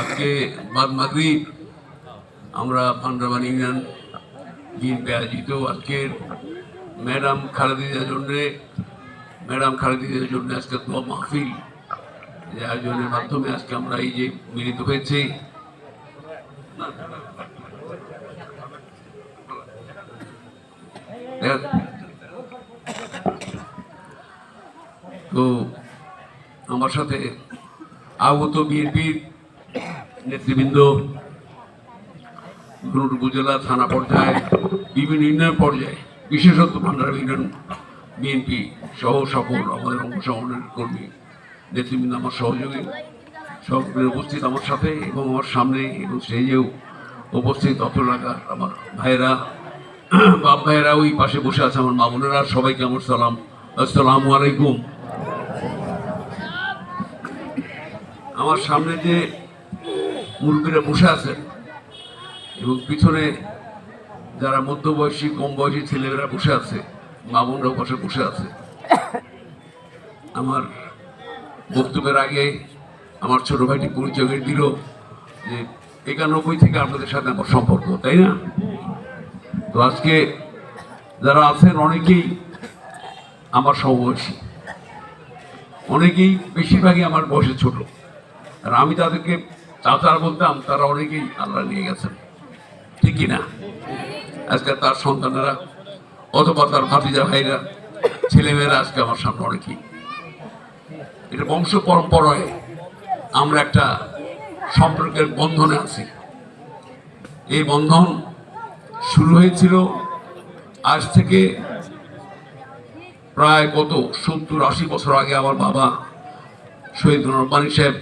আজকে বাদ মাগরিব আমরা পান্ডাবান ইউনিয়ন বিএনপি আয়োজিত আজকের ম্যাডাম খালেদিদের জন্যে, ম্যাডাম খালেদিদের জন্য আজকে দোয়া মাহফিল। যে আয়োজনের মাধ্যমে আজকে আমরা এই যে মিলিত হয়েছি। তো আমার সাথে আগত বিএনপির নেতৃবৃন্দ উপজেলা, থানা পর্যায়ে, বিভিন্ন ইউনিয়ন পর্যায়ে বিশেষত ভান্ডার ইউনিয়ন বিএনপি সহ সকল আমাদের অংশগ্রহণের কর্মী, নেতৃবৃন্দ আমার সহযোগী, সকলে উপস্থিত আমার সাথে এবং আমার সামনে এবং স্টেজেও উপস্থিত অত লাগার আমার ভাইয়েরা, বাপ ভাইয়েরা ওই পাশে বসে আছে আমার মা বোনেরা, সবাইকে আমার সালাম, আসসালামু আলাইকুম। আমার সামনে যে মুরব্বীরা বসে আছেন এবং পিছনে যারা মধ্যবয়সী কম বয়সী ছেলেমেয়েরা বসে আছে, মা বোনরাও পাশে বসে আছে, আমার বক্তব্যের আগে আমার ছোট ভাইটি পরিচয় দিল যে একানব্বই থেকে আপনাদের সাথে আমার সম্পর্ক, তাই না? তো আজকে যারা আছেন অনেকেই আমার সমবয়সী। অনেকেই বেশিরভাগই আমার বয়সে ছোট। আর আমি তাদেরকে চাচারা বলতাম তারা অনেকেই আল্লাহ নিয়ে গেছেন। ঠিক কি না? আজকে তার সন্তানেরা, অথবা তার ভাতিজা ভাইরা, ছেলেমেয়েরা আজকে আমার সামনে অনেকেই। এটা বংশ পরম্পরায় আমরা একটা সম্পর্কের বন্ধনে আছি। এই বন্ধন শুরু হয়েছিল আজ থেকে প্রায় কত, সত্তর আশি বছর আগে আমার বাবা শহীদ রব্বানি সাহেব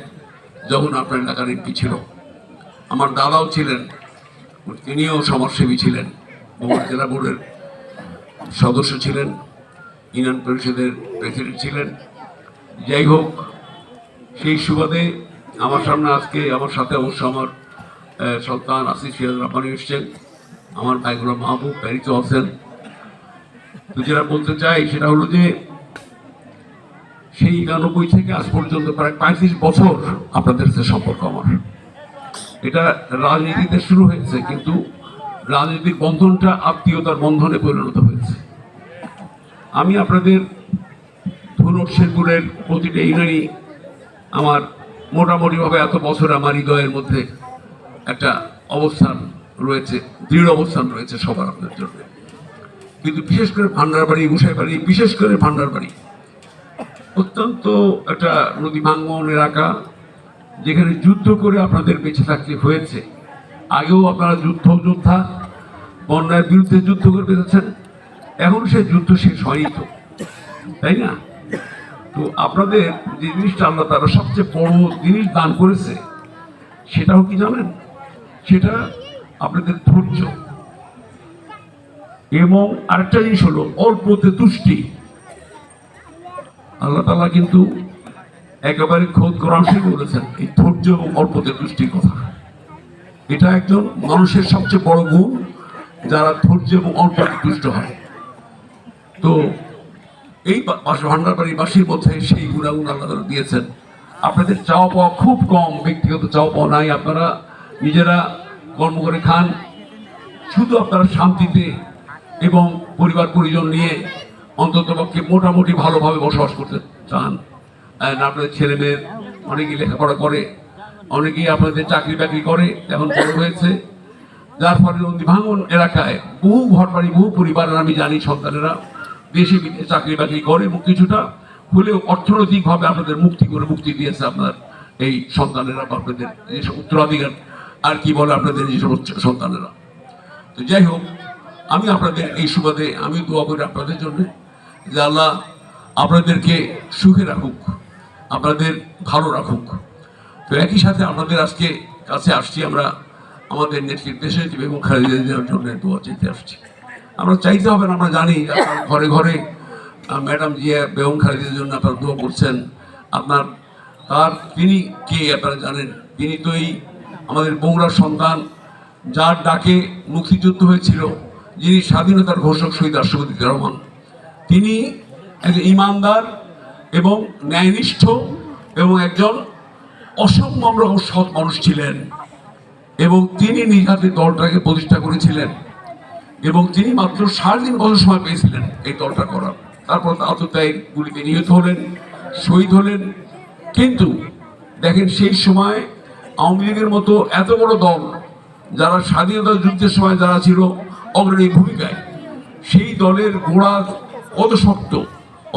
যখন আপনার এলাকার এমপি ছিল, আমার দাদাও ছিলেন, তিনিও সমাজসেবী ছিলেন বোমার জেলা বোর্ডের সদস্য ছিলেন, ইউনিয়ন পরিষদের প্রেসিডেন্ট ছিলেন। যাই হোক, সেই সুবাদে আমার সামনে আজকে, আমার সাথে অবশ্য আমার সন্তান আসিফ সিরাজ রাব্বানি এসছেন, আমার ভাইগুলো মাহবুব প্যারিত আছেন। তো যেটা বলতে চাই সেটা হলো যে সেই একানব্বই থেকে আজ পর্যন্ত প্রায় পঁয়ত্রিশ বছর আপনাদের সাথে সম্পর্ক আমার। এটা রাজনীতিতে শুরু হয়েছে, কিন্তু রাজনীতির বন্ধনটা আত্মীয়তার বন্ধনে পরিণত হয়েছে। আমি আপনাদের ধনুর শেরপুরের প্রতিটা ইউনিয়নই আমার মোটামুটিভাবে এত বছর আমার হৃদয়ের মধ্যে একটা অবস্থান রয়েছে, দৃঢ় অবস্থান রয়েছে সবার আপনার জন্য। কিন্তু বিশেষ করে ভান্ডারবাড়ি, গুসাইবাড়ি, বিশেষ করে ভান্ডারবাড়ি অত্যন্ত একটা নদী ভাঙ্গন এলাকা যেখানে যুদ্ধ করে আপনাদের বেঁচে থাকতে হয়েছে। আগেও আপনারা যুদ্ধ, যোদ্ধা, বন্যার বিরুদ্ধে যুদ্ধ করে বেঁচেছেন, এখন সে যুদ্ধ শেষ হয়নি তো। তাই না? তো আপনাদের যে জিনিসটা আল্লাহ তারা সবচেয়ে বড় জিনিস দান করেছে, সেটাও কি জানেন? সেটা আপনাদের ধৈর্য। এবং আরেকটা জিনিস হলো, অল্পতে তুষ্টি। আল্লাহ তালা কিন্তু একেবারে খোদ শরীফে বলেছেন, এই ধৈর্য এবং অল্পতে তুষ্টির কথা। এটা একজন মানুষের সবচেয়ে বড় গুণ, যারা ধৈর্য এবং অল্পতে তুষ্ট হয়। তো এই বা- বাস ভান্ডারবাড়িবাসীর মধ্যে সেই গুণাগুণ আল্লাহ দিয়েছেন। আপনাদের চাওয়া পাওয়া খুব কম, ব্যক্তিগত চাওয়া পাওয়া নাই। আপনারা নিজেরা কর্ম করে খান। শুধু আপনারা শান্তিতে এবং পরিবার পরিজন নিয়ে অন্তত পক্ষে মোটামুটি ভালোভাবে বসবাস করতে চান। আপনাদের ছেলে মেয়ের অনেকেই লেখাপড়া করে, অনেকেই আপনাদের চাকরি বাকরি করে, এখন বড় হয়েছে। যার ফলে নদী ভাঙন এলাকায় বহু ঘর বাড়ি বহু পরিবারের আমি জানি সন্তানেরা, দেশে বিদেশে চাকরি বাকরি করে, এবং কিছুটা হলেও অর্থনৈতিকভাবে আপনাদের মুক্তি করে মুক্তি দিয়েছে আপনার এই সন্তানেরা বা আপনাদের যেসব উত্তরাধিকার, আর কি বলে আপনাদের যে সমস্ত সন্তানেরা। তো যাই হোক, আমি আপনাদের এই সুবাদে আমি দোয়া করি আপনাদের জন্য। যে আল্লাহ আপনাদেরকে সুখে রাখুক, আপনাদের ভালো রাখুক। তো একই সাথে আপনাদের আজকে কাছে আসছি আমরা আমাদের নেত্রীর দেশে এবং খালেদা দেওয়ার জন্য দোয়া চাইতে আসছি। আমরা চাইতে হবে আমরা জানি ঘরে ঘরে ম্যাডাম জিয়া বেগম খালেদের জন্য আপনারা দোয়া করছেন। আপনার, তার, তিনি কে আপনারা জানেন? তিনি তো এই আমাদের বগুড়ার সন্তান, যার ডাকে মুক্তিযুদ্ধ হয়েছিল, যিনি স্বাধীনতার ঘোষক শহীদ রাষ্ট্রপতি রহমান। তিনি ইমানদার এবং ন্যায়নিষ্ঠ এবং একজন অসম্ভব রকম সৎ মানুষ ছিলেন এবং তিনি নিজ হাতে দলটাকে প্রতিষ্ঠা করেছিলেন এবং তিনি মাত্র সাড়ে তিন বছর সময় পেয়েছিলেন এই দলটা করার। তারপর আততায়ী গুলিতে নিহত হলেন, শহীদ হলেন। কিন্তু দেখেন সেই সময় আওয়ামী লীগের মতো এত বড় দল যারা স্বাধীনতা যুদ্ধের সময় যারা ছিল অগ্রণী ভূমিকায়, সেই দলের গোড়া কত শক্ত,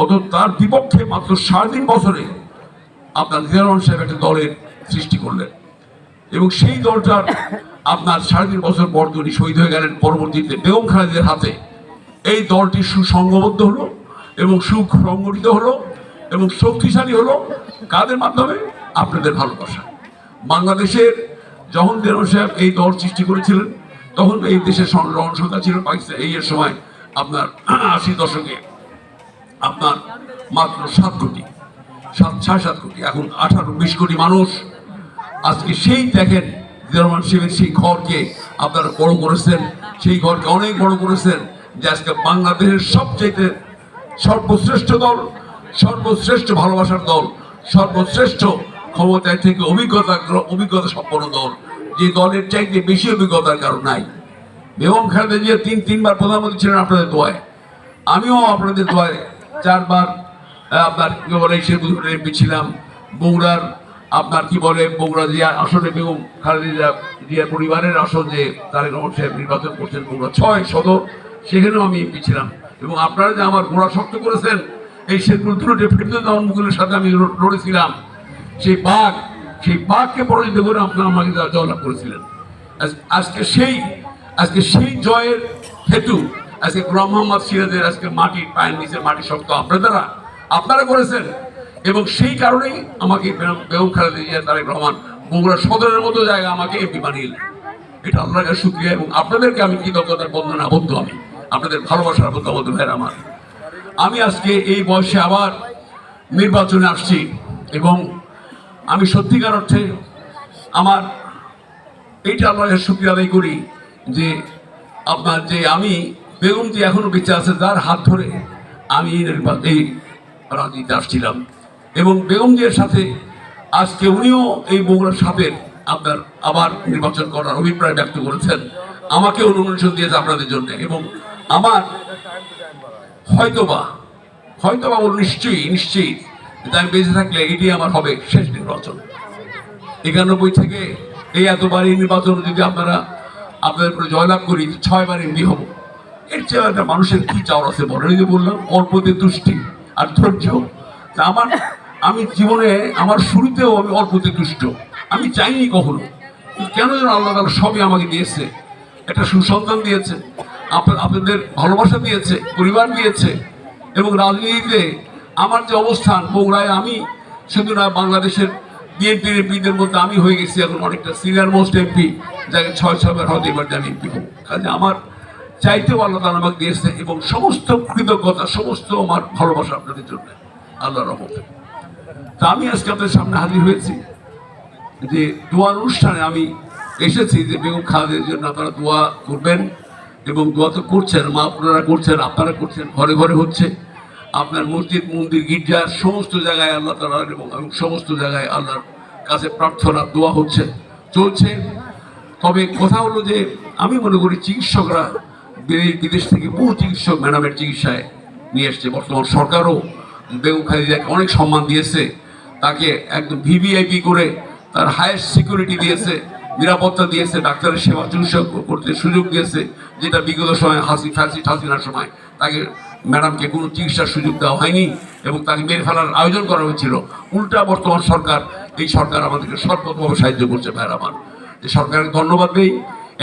অত তার বিপক্ষে মাত্র সাড়ে তিন বছরে আপনার জিয়ারহমান সাহেব একটা দলের সৃষ্টি করলেন। এবং সেই দলটার আপনার সাড়ে তিন বছর পর তিনি শহীদ হয়ে গেলেন পরবর্তীতে বেগম খালেদের হাতে। এই দলটি সুসংঘবদ্ধ হলো এবং সুখ সুসংগঠিত হলো এবং শক্তিশালী হলো। কাদের মাধ্যমে? আপনাদের ভালোবাসা। বাংলাদেশের যখন দেরন সাহেব এই দল সৃষ্টি করেছিলেন, তখন এই দেশের জনসংখ্যা ছিল পাকিস্তান এই সময় আপনার আশি দশকে আপনার মাত্র সাত কোটি, সাত, সাড়ে সাত কোটি, এখন আঠারো, বিশ কোটি মানুষ। আজকে সেই দেখেন রহমান শিবের, সেই ঘরকে আপনারা বড় করেছেন, সেই ঘরকে অনেক বড় করেছেন যে আজকে বাংলাদেশের সবচেয়ে সর্বশ্রেষ্ঠ দল, সর্বশ্রেষ্ঠ ভালোবাসার দল, সর্বশ্রেষ্ঠ ক্ষমতায় থেকে অভিজ্ঞতা অভিজ্ঞতা সম্পন্ন দল। যে দলের চাইতে বেশি অভিজ্ঞতার কারণ নাই। বেগম খালেদা জিয়া তিন, তিনবার প্রধানমন্ত্রী ছিলেন আপনাদের দোয়ায়। আমিও আপনাদের দোয়ায় চারবার আপনার কি বলে এমপি ছিলাম। বগুড়ার, আপনার কি বলে, বগুড়া জিয়া আসনে বেগম খালেদা জিয়া পরিবারের আসন যে তারেক রহমান সাহেব নির্বাচন করছেন, বগুড়া ছয় সদর সেখানেও আমি এমপি ছিলাম। এবং আপনারা যে আমার গোড়া শক্ত করেছেন, এই শেরপুর দুটো ডেপুটি মুকুলের সাথে আমি লড়েছিলাম। সেই বাঘ, সেই বাঘকে পরাজিত করে আপনারা আমাকে জয়- জয়লাভ করেছিলেন। আজকে সেই আজকে সেই জয়ের হেতু আজকে গুলাম মোহাম্মদ সিরাজের আজকে মাটির পায়ের নিচে মাটি শক্ত আপনারা আপনারা করেছেন। এবং সেই কারণেই আমাকে বেগম- খালেদা জিয়া, তারেক রহমান বগুড়া সদরের মতো জায়গা আমাকে এমপি বানিয়ে এটা আল্লাহর কাছে শুক্রিয়া এবং আপনাদেরকে আমি কৃতজ্ঞতার বন্ধনা আবদ্ধ আমি আপনাদের ভালোবাসার আবদ্ধ আবদ্ধ ভাইয়ের আমার। আমি আজকে এই বয়সে আবার নির্বাচনে আসছি এবং আমি সত্যিকার অর্থে আমার এইটা আল্লাহর শুক্রিয়া আদায় করি যে আপনার যে আমি বেগম যে এখনও বেঁচে আছে তার হাত ধরে আমি এই রাজনীতিতে আসছিলাম। এবং বেগম জিয়ার সাথে আজকে উনিও এই বগুড়ার সাপের আপনার আবার নির্বাচন করার অভিপ্রায় ব্যক্ত করেছেন। আমাকে অনুমোদন দিয়েছে আপনাদের জন্য। এবং আমার হয়তোবা হয়তোবা বল নিশ্চয়ই নিশ্চয়ই আমি বেঁচে থাকলে এটি আমার হবে শেষ নির্বাচন। একানব্বই থেকে এই এতবার এই নির্বাচন যদি আপনারা আপনাদের উপরে জয়লাভ করি ছয়বার এমপি হব। এর চেয়ে একটা মানুষের কি চাওয়ার আছে বলেন যে বললাম? অল্পতে তুষ্টি আর ধৈর্য। তা আমার, আমি জীবনে, আমার শুরুতেও আমি অল্পতে তুষ্ট। আমি চাইনি কখনো। কেন যেন আল্লাহ তাআলা সবই আমাকে দিয়েছে। একটা সুসন্তান দিয়েছে, আপ- আপনাদের ভালোবাসা দিয়েছে, পরিবার দিয়েছে এবং রাজনীতিতে আমার যে অবস্থান বগুড়ায় আমি শুধু না বাংলাদেশের বিএনপির এমপিদের মধ্যে আমি হয়ে গেছি এখন অনেকটা সিনিয়র মোস্ট এমপি যাকে ছয় ছয়বার হয়তো এবার আমি এমপি কাজে আমার চাইতেও আল্লাহ তাআলা আমাকে দিয়েছে এবং সমস্ত কৃতজ্ঞতা, সমস্ত আমার ভালোবাসা আপনাদের জন্য। আল্লাহ রহমতে। তা আমি আজকে আপনাদের সামনে হাজির হয়েছি যে দোয়ার অনুষ্ঠানে আমি এসেছি যে বেগম খালেদের জন্য আপনারা দোয়া করবেন এবং দোয়া তো করছেন, মা আপনারা করছেন আপনারা করছেন, ঘরে ঘরে হচ্ছে। আপনার মসজিদ, মন্দির, গির্জা, সমস্ত জায়গায় আল্লাহ তালা এবং সমস্ত জায়গায় আল্লাহর কাছে প্রার্থনা, দোয়া হচ্ছে, চলছে। তবে কথা হলো যে আমি মনে করি চিকিৎসকরা বিদেশ থেকে বহু চিকিৎসক ম্যাডামের চিকিৎসায় নিয়ে এসছে। বর্তমান সরকারও বেগম খালেদাকে অনেক সম্মান দিয়েছে। তাকে একদম ভিভিআইপি করে তার হায়েস্ট সিকিউরিটি দিয়েছে, নিরাপত্তা দিয়েছে, ডাক্তারের সেবা চিকিৎসা করতে সুযোগ দিয়েছে, যেটা বিগত সময় হাসি, ফাসি, হাসিনার সময় তাকে ম্যাডামকে কোনো চিকিৎসার সুযোগ দেওয়া হয়নি এবং তাকে মেরে ফেলার আয়োজন করা হয়েছিল। উল্টা বর্তমান সরকার, এই সরকার আমাদেরকে সর্বতভাবে সাহায্য করছে আমার। যে সরকারকে ধন্যবাদ দেই।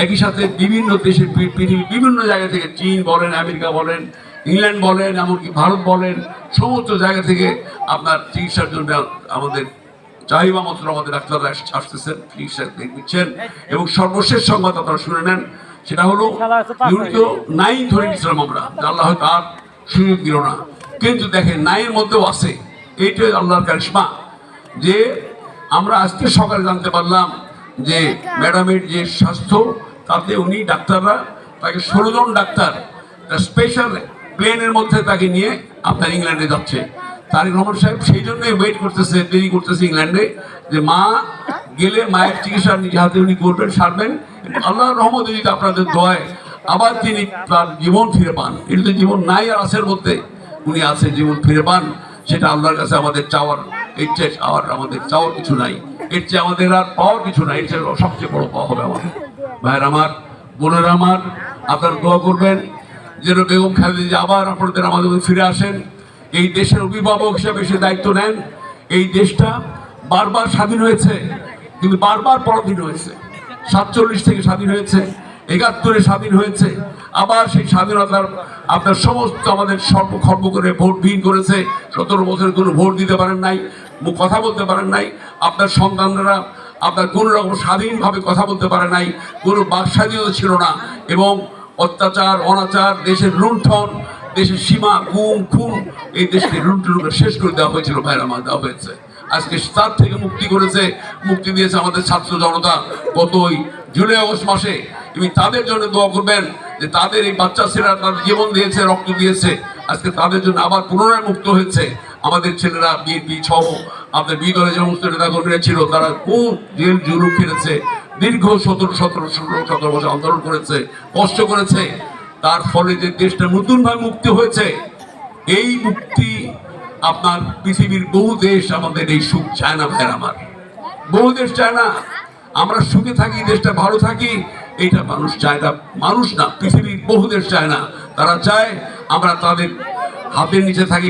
একই সাথে বিভিন্ন দেশের পৃথিবীর বিভিন্ন জায়গা থেকে চীন বলেন আমেরিকা বলেন ইংল্যান্ড বলেন এমনকি ভারত বলেন সমস্ত জায়গা থেকে আপনার চিকিৎসার জন্য আমাদের চাহিদা মাত্র আমাদের ডাক্তাররা আসতেছেন চিকিৎসা দিচ্ছেন। এবং সর্বশেষ সংবাদ আপনারা শুনে নেন সেটা হলো ইউনিট নাইন ধরে নিয়েছিলাম আমরা আল্লাহ হয়তো আর সুযোগ দিল না। কিন্তু দেখেন নাইনের মধ্যেও আছে এইটাই আল্লাহর কারিশমা যে আমরা আজকে সকালে জানতে পারলাম যে ম্যাডামের যে স্বাস্থ্য তাতে উনি ডাক্তাররা তাকে ষোলো জন ডাক্তার স্পেশাল প্লেনের মধ্যে তাকে নিয়ে আপনার ইংল্যান্ডে যাচ্ছে। তারেক রহমান সাহেব সেই জন্যই ওয়েট করতেছে, দেরি করতেছে ইংল্যান্ডে যে মা গেলে মায়ের চিকিৎসা নিজে হাতে উনি করবেন, সারবেন আল্লাহ রহমত যদি আপনাদের দোয়ায় আবার তিনি তার জীবন ফিরে পান। এটা তো জীবন নাই আর আছের মধ্যে। উনি আছে জীবন ফিরে পান, সেটা আল্লাহর কাছে আমাদের চাওয়ার, এর চেয়ে চাওয়ার আমাদের চাওয়ার কিছু নাই। এর চেয়ে আমাদের আর পাওয়ার কিছু নাই, এর চেয়ে সবচেয়ে বড় পাওয়া হবে আমাদের। ভাইয়ের আমার, বোনের আমার, আপনারা দোয়া করবেন যেন বেগম খালেদা আবার আপনাদের আমাদের ফিরে আসেন। এই দেশের অভিভাবক হিসেবে সে দায়িত্ব নেন। এই দেশটা বারবার স্বাধীন হয়েছে, কিন্তু বারবার পরাধীন হয়েছে। সাতচল্লিশ থেকে স্বাধীন হয়েছে, একাত্তরে স্বাধীন হয়েছে, আবার সেই স্বাধীনতার আপনার সমস্ত আমাদের সর্বকর্ম করে ভোট বিহীন করেছে। সতেরো বছরের কোনো ভোট দিতে পারেন নাই কথা বলতে পারেন নাই। আপনার সন্তানরা আপনার কোনো রকম স্বাধীনভাবে কথা বলতে পারে নাই কোনো বাকস্বাধীনতা ছিল না এবং অত্যাচার, অনাচার, দেশের লুণ্ঠন, দেশের সীমা, গুম, খুন, এই দেশকে লুণ্ঠন শেষ করে দেওয়া হয়েছিল, ভাইরা মা দেওয়া হয়েছে। আজকে তার থেকে মুক্তি করেছে, মুক্তি দিয়েছে আমাদের ছাত্র জনতা গত ওই জুলাই, আগস্ট মাসে। তুমি তাদের জন্য দোয়া করবেন যে তাদের এই বাচ্চা ছেলেরা তাদের জীবন দিয়েছে, রক্ত দিয়েছে। আজকে তাদের জন্য আবার পুনরায় মুক্ত হয়েছে। আমাদের ছেলেরা বিএনপি সহ আমাদের বি দলের যে সমস্ত নেতাকর্মীরা ছিল, তারা খুব জেল জুলুম ফিরেছে দীর্ঘ সতেরো সতেরো ষোলো সতেরো বছর আন্দোলন করেছে, কষ্ট করেছে, তার ফলে যে দেশটা নতুনভাবে মুক্তি হয়েছে, এই মুক্তি আপনার পৃথিবীর বহু দেশ আমাদের এই সুখ চায় না ভাইয়ের আমার। বহু দেশ চায় না, আমরা সুখে থাকি, দেশটা ভালো থাকি এইটা মানুষ চায় না, মানুষ না, পৃথিবীর বহু দেশ চায় না। তারা চায় আমরা তাদের হাতের নিচে থাকি